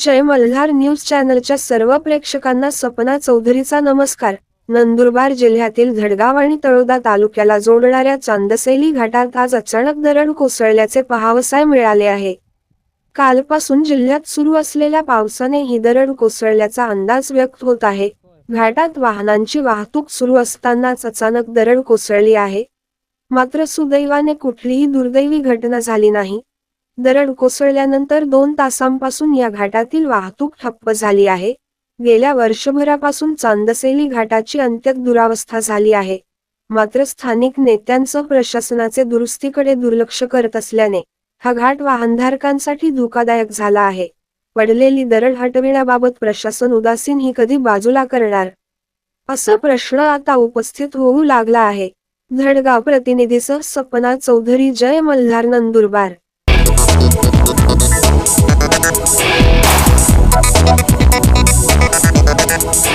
जय Malhar news चॅनलच्या सर्व प्रेक्षकांना सपना चौधरीचा नमस्कार. नंदुरबार जिल्ह्यातील धडगाव आणि तळोदा तालुक्याला जोडणाऱ्या चांदसेली घाटात आज अचानक दरड कोसळल्याचे पहावसाय मिळाले आहे. कालपासून जिल्ह्यात सुरू असलेल्या पावसाने ही दरड कोसळल्याचा अंदाज व्यक्त होत आहे. घाटात वाहनांची वाहतूक सुरू असतानाच अचानक दरड कोसळली आहे. मात्र सुदैवाने कुठलीही दुर्दैवी घटना झाली नाही. दरड कोसळल्यानंतर दोन तासांपासून या घाटातील वाहतूक ठप्प झाली आहे. गेल्या वर्षभरापासून चांदसेली घाटाची अंत्यक दुरावस्था झाली आहे. मात्र स्थानिक नेत्यांचं प्रशासनाचे दुरुस्तीकडे दुर्लक्ष करत असल्याने हा घाट वाहनधारकांसाठी धोकादायक झाला आहे. पडलेली दरड हटविण्याबाबत प्रशासन उदासीन ही कधी बाजूला करणार? असा प्रश्न आता उपस्थित होऊ लागला आहे. धडगाव प्रतिनिधीसह सपना चौधरी जय मल्हार नंदुरबार. Thank you.